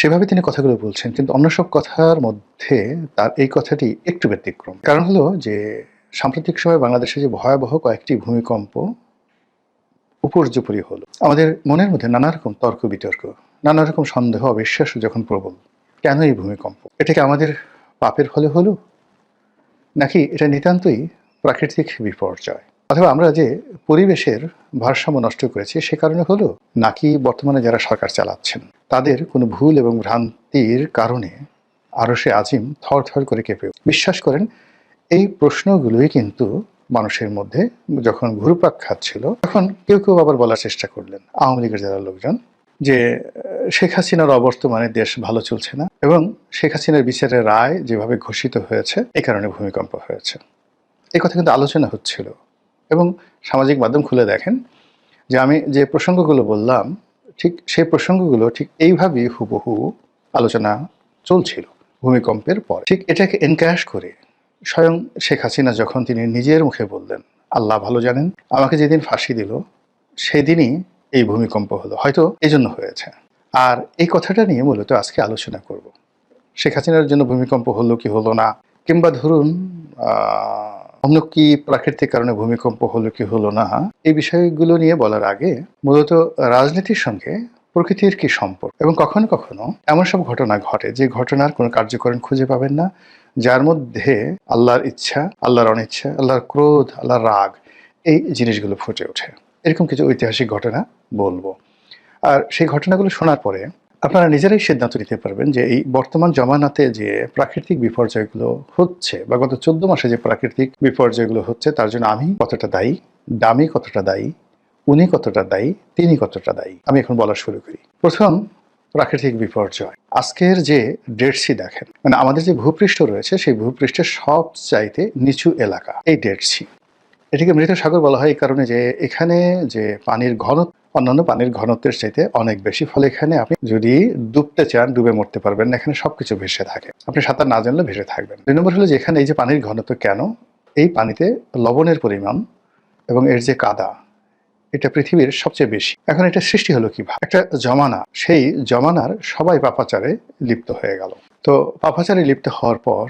সেভাবে তিনি কথাগুলো বলছেন, কিন্তু অন্য সব কথার মধ্যে তার এই কথাটি একটু ব্যতিক্রম। কারণ হলো যে, সাম্প্রতিক সময়ে বাংলাদেশে যে ভয়াবহ কয়েকটি ভূমিকম্প উপর্যুপরি হলো, আমাদের মনের মধ্যে নানা রকম তর্ক বিতর্ক নানা রকম সন্দেহ, অবিশ্বাস যখন প্রবল, কেন এই ভূমিকম্প? এটা কি আমাদের পাপের ফলে হলো? নাকি এটা নিতান্তই প্রাকৃতিক বিপর্যয়? অথবা আমরা যে পরিবেশের ভারসাম্য নষ্ট করেছি সে কারণে হলো? নাকি বর্তমানে যারা সরকার চালাচ্ছেন? তাদের কোনো ভুল এবং ভ্রান্তির কারণে আরও সে আজিম থর থর করে কেঁপে বিশ্বাস করেন, এই প্রশ্নগুলোই কিন্তু মানুষের মধ্যে যখন ঘুরপাক খাচ্ছিল, তখন কেউ কেউ আবার বলার চেষ্টা করলেন। আওয়ামী লীগের যারা লোকজন, যে, শেখ হাসিনার অবর্তমানে দেশ ভালো চলছে না এবং শেখ হাসিনার বিচারের রায় যেভাবে ঘোষিত হয়েছে এই কারণে ভূমিকম্প হয়েছে। এই কথা কিন্তু আলোচনা হচ্ছিল। এবং সামাজিক মাধ্যম খুলে দেখেন যে, আমি যে প্রসঙ্গগুলো বললাম ঠিক সেই প্রসঙ্গগুলো ঠিক এইভাবেই হুবহু আলোচনা চলছিল ভূমিকম্পের পর। ঠিক এটাকে এনক্যাশ করে স্বয়ং শেখ হাসিনা যখন তিনি নিজের মুখে বললেন, আল্লাহ ভালো জানেন, আমাকে যেদিন ফাঁসি দিল, সেদিনই এই ভূমিকম্প হলো। হয়তো এই জন্য হয়েছে। আর এই কথাটা নিয়ে মূলত আজকে আলোচনা করব। শেখ হাসিনার জন্য ভূমিকম্প হলো কি হলো না? কিংবা ধরুন অন্য কি প্রাকৃতিক কারণে ভূমিকম্প হলো কি হলো না, এই বিষয়গুলো নিয়ে বলার আগে মূলত রাজনীতির সঙ্গে প্রকৃতির কি সম্পর্ক? এবং কখনো কখনো এমন সব ঘটনা ঘটে যে ঘটনার কোনো কার্যকরণ খুঁজে পাবেন না, যার মধ্যে আল্লাহর ইচ্ছা, আল্লাহর অনিচ্ছা, আল্লাহর ক্রোধ, আল্লাহর রাগ, এই জিনিসগুলো ফুটে ওঠে। এরকম কিছু ঐতিহাসিক ঘটনা বলব। আর সেই ঘটনাগুলো শোনার পরে আপনারা নিজেরাই সিদ্ধান্ত নিতে পারবেন যে এই বর্তমান জমানাতে যে প্রাকৃতিক বিপর্যয়গুলো হচ্ছে বা গত চোদ্দ মাসে যে প্রাকৃতিক বিপর্যয়গুলো হচ্ছে, তার জন্য আমি কতটা দায়ী, দামি কতটা দায়ী, উনি কতটা দায়ী, তিনি কতটা দায়ী, আমি এখন বলা শুরু করি। প্রথম, প্রাকৃতিক বিপর্যয়। আজকের যে ডেড সি দেখেন মানে আমাদের যে ভূপৃষ্ঠ রয়েছে, সেই ভূপৃষ্ঠের সব চাইতে নিচু এলাকা, এই ডেড সি এটিকে মৃত সাগর বলা হয় এই কারণে যে এখানে যে পানির ঘন অন্যান্য পানির ঘনত্বের চাইতে অনেক বেশি। ফলে এখানে আপনি যদি ডুবতে চান, ডুবে মরতে পারবেন না। এখানে সবকিছু ভেসে থাকে। আপনি সাঁতার না জানলে ভেসে থাকবেন দুই নম্বর হলো যে এখানে এই যে পানির ঘনত্ব কেন? এই পানিতে লবণের পরিমাণ এবং এর যে কাদা, এটা পৃথিবীর সবচেয়ে বেশি। এখন এটা সৃষ্টি হলো কীভাবে? একটা জমানা, সেই জমানার সবাই পাপাচারে লিপ্ত হয়ে গেল। তো পাপাচারে লিপ্ত হওয়ার পর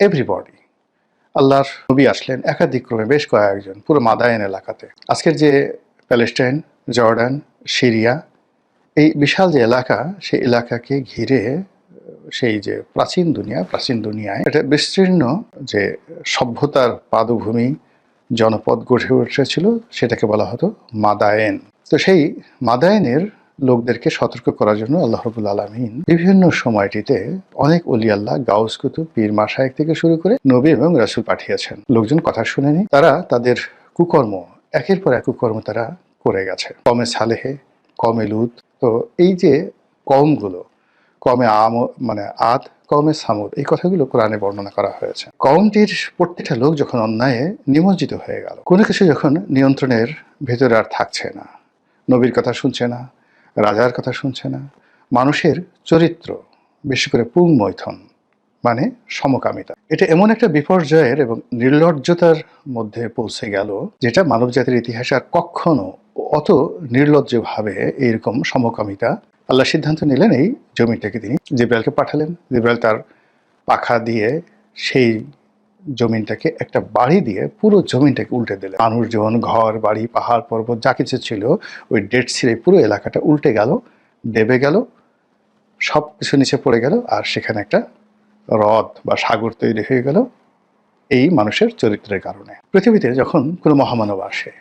এভরিবডি আল্লাহর নবী আসলেন একাধিক ক্রমে, বেশ কয়েকজন, পুরো মাদায়ন এলাকাতে। আজকের যে প্যালেস্টাইন জর্ডান, সিরিয়া, এই বিশাল যে এলাকা, সেই এলাকাকে ঘিরে, সেই যে প্রাচীন দুনিয়া, প্রাচীন দুনিয়ায় একটা বিস্তীর্ণ যে সভ্যতার পাদভূমি, জনপদ গড়ে উঠেছিল, সেটাকে বলা হতো মাদায়েন। তো সেই মাদায়েনের লোকদেরকে সতর্ক করার জন্য আল্লাহ রবুল আলমিন বিভিন্ন সময়টিতে অনেক অলি আল্লাহ, গাউস কুতুব, পীর মাসায়েক থেকে শুরু করে নবী এবং রাসুল পাঠিয়েছেন। লোকজন কথা শুনেনি। তারা তাদের কুকর্ম, একের পর এক কুকর্ম তারা করে গেছে। কমে সালেহে, কমে লুত। তো এই যে কমগুলো, কমে আম মানে আদ কমে সামুদ, এই কথাগুলো কোরআনে বর্ণনা করা হয়েছে। কমটির প্রত্যেকটা লোক যখন অন্যায়ে নিমজ্জিত হয়ে গেল, কোনো কিছু যখন নিয়ন্ত্রণের ভেতরে আর থাকছে না, নবীর কথা শুনছে না, রাজার কথা শুনছে না, মানুষের চরিত্র, বেশি করে পুং মৈথন মানে সমকামিতা। এটা এমন একটা বিপর্যয়ের এবং নির্লজ্জতার মধ্যে পৌঁছে গেল, যেটা মানব জাতির ইতিহাসে আর কখনো অত নির্লজ্জভাবে এইরকম সমকামিতা আল্লাহ সিদ্ধান্ত নিলেন এই জমিটাকে তিনি জিব্রাইলকে পাঠালেন। জিব্রাইল তার পাখা দিয়ে সেই জমিনটাকে একটা বাড়ি দিয়ে পুরো জমিনটাকে উল্টে দিলেন। মানুষজন ঘর, বাড়ি, পাহাড়, পর্বত যা কিছু ছিল, ওই ডেট সিরে পুরো এলাকাটা উল্টে গেল দেবে গেল সব কিছু নিচে পড়ে গেল আর সেখানে একটা হ্রদ বা সাগর তৈরি হয়ে গেল এই মানুষের চরিত্রের কারণে। পৃথিবীতে যখন কোনো মহামানব আসে,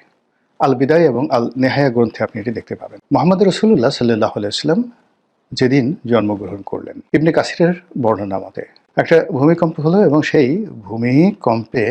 আল বিদায় এবং আল নেহায়া গ্রন্থে আপনি এটি দেখতে পাবেন। মোহাম্মদ রসুল্লাহ সাল্লাহ আলাইসলাম যেদিন জন্মগ্রহণ করলেন, ইবনে কাসিরের বর্ণনা মতে একটা ভূমিকম্প হলো এবং সেই ভূমিকম্পে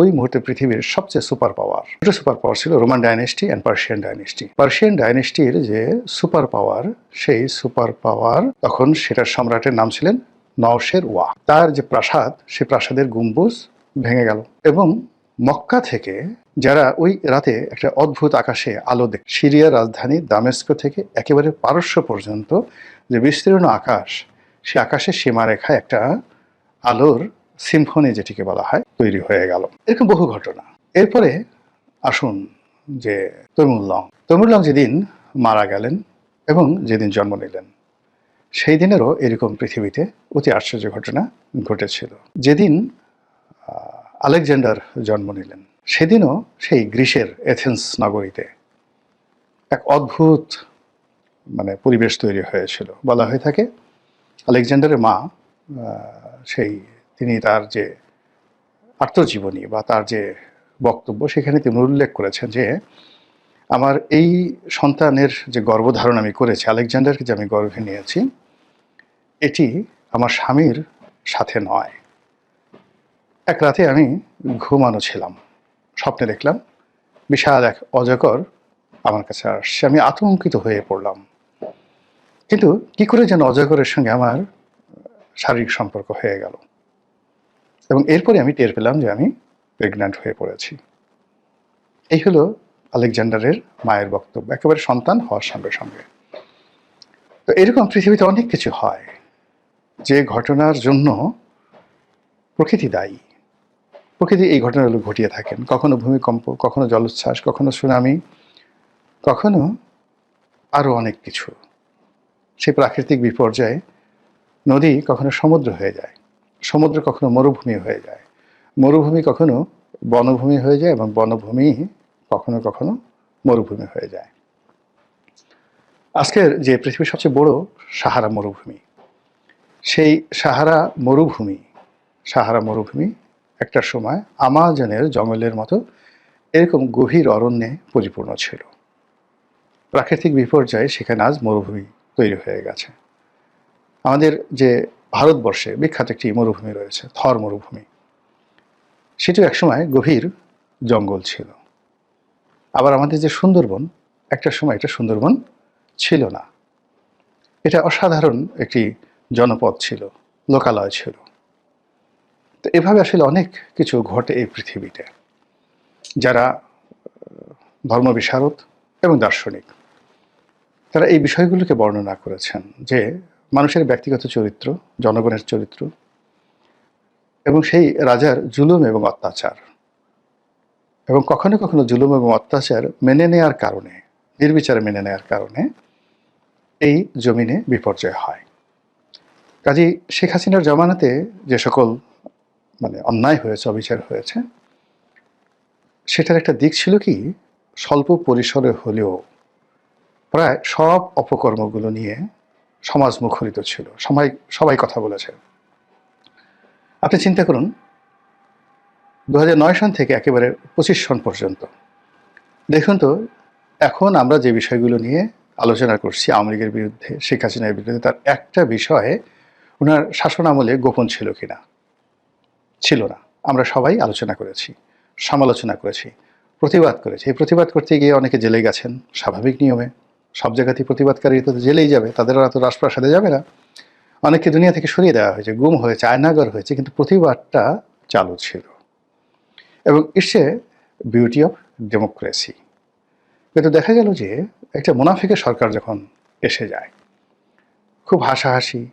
ওই মুহূর্তে পৃথিবীর সবচেয়ে সুপার পাওয়ার দুটো সুপার পাওয়ার ছিল Roman dynasty and Persian dynasty. Persian ডাইনেস্টির যে সুপার পাওয়ার, সেই সুপার পাওয়ার তখন সেটার সম্রাটের নাম ছিলেন নওশের ওয়া। তার যে প্রাসাদ, সে প্রাসাদের গম্বুজ ভেঙে গেল। এবং মক্কা থেকে যারা ওই রাতে একটা অদ্ভুত আকাশে আলো দেখ সিরিয়ার রাজধানী দামেস্ক থেকে একেবারে পারস্য পর্যন্ত যে বিস্তীর্ণ আকাশ, সে আকাশের সীমারেখায় একটা আলোর সিম্ফনি যেটিকে বলা হয়, তৈরি হয়ে গেল। এরকম বহু ঘটনা। এরপরে আসুন যে তৈমুল্লং তৈমুল্লং যেদিন মারা গেলেন এবং যেদিন জন্ম নিলেন। সেই দিনেরও এরকম পৃথিবীতে অতি আশ্চর্য ঘটনা ঘটেছিল। যেদিন আলেকজান্ডার জন্ম নিলেন, সেদিনও সেই গ্রিসের এথেন্স নগরীতে এক অদ্ভুত মানে পরিবেশ তৈরি হয়েছিল। বলা হয়ে থাকে, আলেকজান্ডারের মা সেই, তিনি তার যে আত্মজীবনী বা তার যে বক্তব্য, সেখানে তিনি উল্লেখ করেছেন যে, আমার এই সন্তানের যে গর্ভধারণ আমি করেছি, আলেকজান্ডারকে যে আমি গর্ভে নিয়েছি এটি আমার স্বামীর সাথে নয়। এক রাতে আমি ঘুমানো ছিলাম। স্বপ্নে দেখলাম বিশাল এক অজগর আমার কাছে আসছে। আমি আতঙ্কিত হয়ে পড়লাম। কিন্তু কি করে যেন অজগরের সঙ্গে আমার শারীরিক সম্পর্ক হয়ে গেল। এবং এরপরে আমি টের পেলাম যে আমি প্রেগন্যান্ট হয়ে পড়েছি। এই হলো আলেকজান্ডারের মায়ের বক্তব্য। একেবারে সন্তান হওয়ার সঙ্গে সঙ্গে। তো এরকম পৃথিবীতে অনেক কিছু হয়। যে ঘটনার জন্য প্রকৃতি দায়ী। প্রকৃতি এই ঘটনাগুলো ঘটিয়ে থাকেন। কখনো ভূমিকম্প, কখনো জলোচ্ছ্বাস, কখনো সুনামি, কখনো আরও অনেক কিছু। সেই প্রাকৃতিক বিপর্যয়ে নদী কখনো সমুদ্র হয়ে যায়, সমুদ্র কখনো মরুভূমি হয়ে যায়, মরুভূমি কখনো বনভূমি হয়ে যায় এবং বনভূমি কখনো কখনো মরুভূমি হয়ে যায়। আজকের যে পৃথিবীর সবচেয়ে বড় সাহারা মরুভূমি সেই সাহারা মরুভূমি সাহারা মরুভূমি একটা সময় আমাজনের জঙ্গলের মতো এরকম গভীর অরণ্যে পরিপূর্ণ ছিল। প্রাকৃতিক বিপর্যয়ে সেখানে আজ মরুভূমি তৈরি হয়ে গেছে। আমাদের যে ভারতবর্ষে বিখ্যাত একটি মরুভূমি রয়েছে, থর মরুভূমি, সেটিও একসময় গভীর জঙ্গল ছিল। আবার আমাদের যে সুন্দরবন, একটা সময় এটা সুন্দরবন ছিল না। এটা অসাধারণ একটি জনপদ ছিল, লোকালয় ছিল। তো এভাবে আসলে অনেক কিছু ঘটে এই পৃথিবীতে, যারা ধর্ম বিশারদ এবং দার্শনিক। তারা এই বিষয়গুলোকে বর্ণনা করেছেন যে মানুষের ব্যক্তিগত চরিত্র, জনগণের চরিত্র এবং সেই রাজার জুলুম এবং অত্যাচার। এবং কখনো কখনো জুলুম এবং অত্যাচার মেনে নেয়ার কারণে, নির্বিচারে মেনে নেয়ার কারণে এই জমিনে বিপর্যয় হয়। কাজী শেখ হাসিনার জমানাতে যে সকল মানে অন্যায় হয়েছে, অবিচার হয়েছে, সেটার একটা দিক ছিল কি, স্বল্প পরিসরে হলেও প্রায় সব অপকর্মগুলো নিয়ে সমাজ মুখরিত ছিল। সবাই সবাই কথা বলেছে। আপনি চিন্তা করুন দু সন থেকে একেবারে পঁচিশ সন পর্যন্ত, দেখুন তো, এখন আমরা যে বিষয়গুলো নিয়ে আলোচনা করছি আওয়ামী লীগের বিরুদ্ধে, শেখ হাসিনার বিরুদ্ধে, তার একটা বিষয়ে ওনার শাসন আমলে গোপন ছিল কিনা? ছিল না। আমরা সবাই আলোচনা করেছি, সমালোচনা করেছি, প্রতিবাদ করেছি। এই প্রতিবাদ করতে গিয়ে অনেকে জেলে গেছেন, স্বাভাবিক নিয়মে। সব জায়গাতেই প্রতিবাদকারী তো জেলেই যাবে, তাদের তো রাজপ্রাসাদে যাবে না। অনেককে দুনিয়া থেকে সরিয়ে দেওয়া হয়েছে, গুম হয়েছে, আয়নাগর হয়েছে, কিন্তু প্রতিবাদটা চালু ছিল। এবং ইসে বিউটি অফ ডেমোক্রেসি। কিন্তু দেখা গেল যে, একটা মুনাফিকের সরকার যখন এসে যায়, খুব হাসাহাসি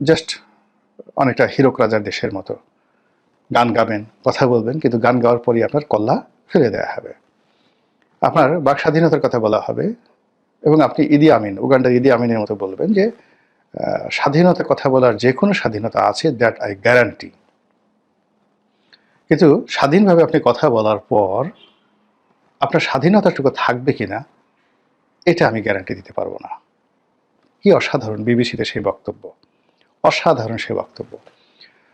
জাস্ট অনেকটা হিরক রাজার দেশের মতো। গান গাবেন, কথা বলবেন, কিন্তু গান গাওয়ার পরই আপনার কল্লা ফেলে দেওয়া হবে। আপনার বাক স্বাধীনতার কথা বলা হবে এবং আপনি ইদি আমিন, উগান্ডার ইদি আমিনের মতো বলবেন যে স্বাধীনতা কথা বলার যে কোনো স্বাধীনতা আছে দ্যাট আই গ্যারান্টি কিন্তু স্বাধীনভাবে আপনি কথা বলার পর আপনার স্বাধীনতাটুকু থাকবে কিনা, এটা আমি গ্যারান্টি দিতে পারব না। কি অসাধারণ বিবিসিতে সেই বক্তব্য। অসাধারণ সে বক্তব্য।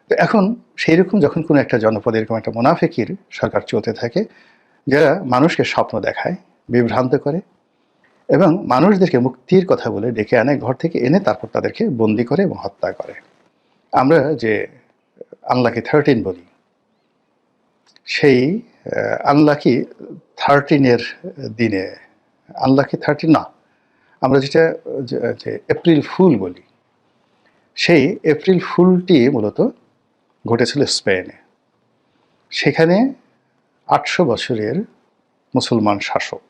তো এখন সেই রকম যখন কোনো একটা জনপদ, এরকম একটা মুনাফিকির সরকার চলতে থাকে, যারা মানুষকে স্বপ্ন দেখায়, বিভ্রান্ত করে এবং মানুষদেরকে মুক্তির কথা বলে ডেকে আনে, ঘর থেকে এনে তারপর তাদেরকে বন্দি করে এবং হত্যা করে। আমরা যে আনলাকি থার্টিন বলি, সেই আনলাকি থার্টিনের দিনে, আনলাকি থার্টিন না, আমরা যেটা, যে- এপ্রিল ফুল বলি সেই এপ্রিল ফুলটি মূলত ঘটেছিল স্পেনে। সেখানে আটশো বছরের মুসলমান শাসক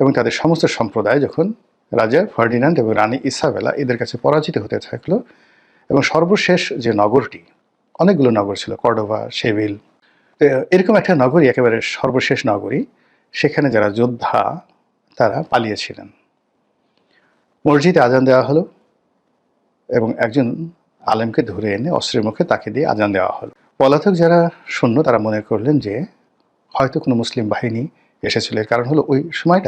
এবং তাদের সমস্ত সম্প্রদায় যখন রাজা ফার্ডিনান্ড এবং রানী ইসাবেলা এদের কাছে পরাজিত হতে থাকল এবং সর্বশেষ যে নগরটি, অনেকগুলো নগর ছিল, কর্ডোভা, সেভিল এরকম একটা নগরী একেবারে সর্বশেষ নগরী, সেখানে যারা যোদ্ধা, তারা পালিয়েছিলেন। মসজিদে আজান দেওয়া হলো। এবং একজন আলেমকে ধরে এনে অস্ত্রের মুখে তাকে দিয়ে আজান দেওয়া হলো। পলাতক যারা শূন্য, তারা মনে করলেন যে হয়তো কোনো মুসলিম বাহিনী এসেছিল। এর কারণ হলো ওই সময়টা